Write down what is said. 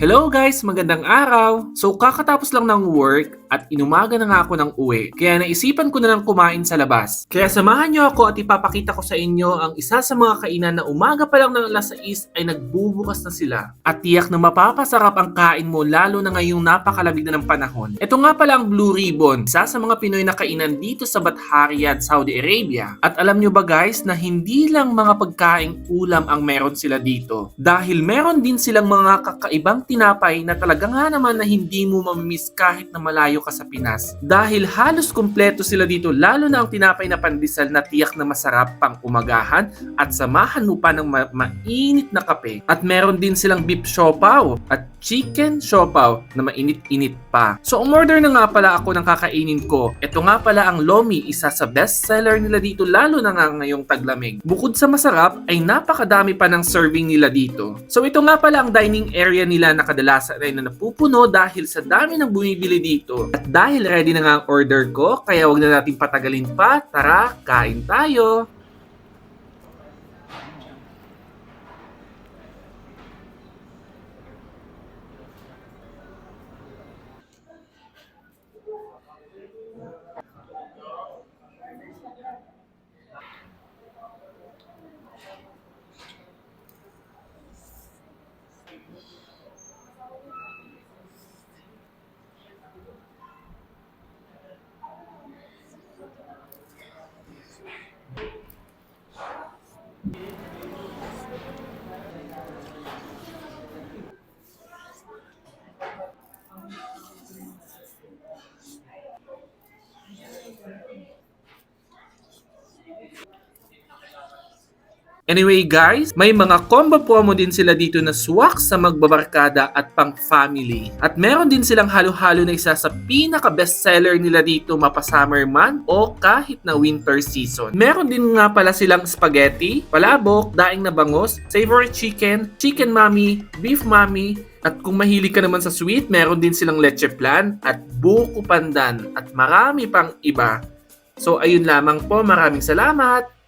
Hello guys, magandang araw! So kakatapos lang ng work at inumaga na nga ako ng uwi. Kaya naisipan ko na lang kumain sa labas. Kaya samahan niyo ako at ipapakita ko sa inyo ang isa sa mga kainan na umaga pa lang ng alas 6 ay nagbubukas na sila. At tiyak na mapapasarap ang kain mo lalo na ngayong napakalamig na ng panahon. Ito nga pala ang Blue Ribbon, isa sa mga Pinoy na kainan dito sa Bathariad, Saudi Arabia. At alam nyo ba guys na hindi lang mga pagkaing ulam ang meron sila dito. Dahil meron din silang mga kakaibang tinapay na talaga nga naman na hindi mo mamimiss kahit na malayo ka sa Pinas. Dahil halos kumpleto sila dito lalo na ang tinapay na pandesal na tiyak na masarap pang umagahan at samahan mo pa ng ma- mainit na kape. At meron din silang beef siopaw at chicken siopaw na mainit-init pa. So umorder na nga pala ako ng kakainin ko. Ito nga pala ang lomi, isa sa best seller nila dito lalo na nga ngayong taglamig. Bukod sa masarap ay napakadami pa ng serving nila dito. So ito nga pala ang dining area nila na kadalasan ay na napupuno dahil sa dami ng bumibili dito. At dahil ready na nga ang order ko, kaya wag na natin patagalin pa. Tara, kain tayo! Anyway guys, may mga combo promo din sila dito na swak sa magbabarkada at pang family. At meron din silang halo-halo na isa sa pinaka bestseller nila dito mapa summer man o kahit na winter season. Meron din nga pala silang spaghetti, palabok, daing na bangos, savory chicken, chicken mami, beef mami, at kung mahilig ka naman sa sweet, meron din silang leche plan at buko pandan at marami pang iba. So ayun lamang po, maraming salamat!